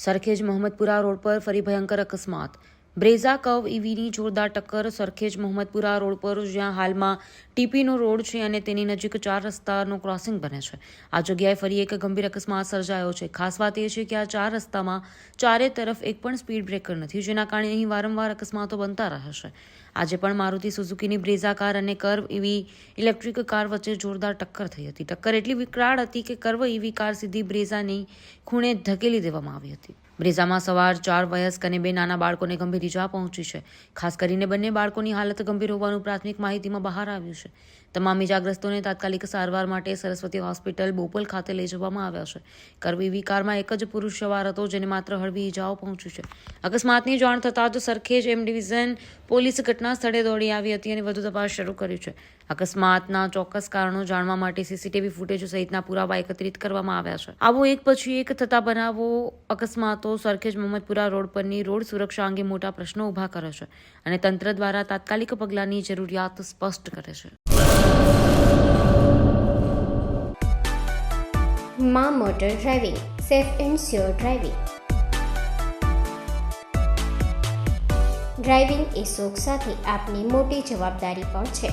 Sarkhej Mohammadpura road પર ફરી ભયંકર અકસ્માત બ્રેઝા કવ ઈવીની જોરદાર ટક્કર સરખેજ મોહમ્મદપુરા રોડ પર જ્યાં હાલમાં ટીપીનો રોડ છે અને તેની નજીક ચાર રસ્તાનું ક્રોસિંગ બને છે. આ જગ્યાએ ફરી એક ગંભીર અકસ્માત સર્જાયો છે. ખાસ વાત એ છે કે આ ચાર રસ્તામાં ચારે તરફ એક પણ સ્પીડ બ્રેકર નથી, જેના કારણે અહીં વારંવાર અકસ્માતો બનતા રહે છે. આજે પણ મારુતિ સુઝુકીની બ્રેઝા કાર અને કર્વ એવી ઇલેક્ટ્રિક કાર વચ્ચે જોરદાર ટક્કર થઈ હતી. ટક્કર એટલી વિકરાળ હતી કે કર્વ ઈવી કાર સીધી બ્રેઝાની ખૂણે ધકેલી દેવામાં આવી હતી. બ્રેઝામાં સવાર ચાર વયસ્ક અને બે નાના બાળકોને ગંભીર ઇજા પહોંચી છે. ખાસ કરીને બંને બાળકોની હાલત ગંભીર હોવાનું પ્રાથમિક માહિતીમાં બહાર આવ્યું છે. તમામ ઇજાગ્રસ્તોને તાત્કાલિક સારવાર માટે સરસ્વતી હોસ્પિટલ બોપલ ખાતે લઈ જવામાં આવ્યા છે. કરવી કારમાં એક જ પુરુષ સવાર હતો જેને માત્ર હળવી ઇજાઓ પહોંચી છે. અકસ્માતની જાણ થતાં જ સરખેજ એમ ડિવિઝન પોલીસ ઘટના સ્થળે દોડી આવી હતી અને વધુ તપાસ શરૂ કરી છે. અકસ્માતના ચોક્કસ કારણો જાણવા માટે સીસીટીવી ફૂટેજ સહિતના પુરાવા એકત્રિત કરવામાં આવ્યા છે. આવો એક પછી એક થતા બનાવો, અકસ્માતો, સરખેજ મોહમ્મદપુરા રોડ પરની રોડ સુરક્ષા અંગે મોટા પ્રશ્નો ઊભા કરે છે અને તંત્ર દ્વારા તાત્કાલિક પગલાંની જરૂરિયાત સ્પષ્ટ કરે છે. મા motor driving, safe and sure driving. Driving એ શોખ સાથે આપની મોટી જવાબદારી પણ છે.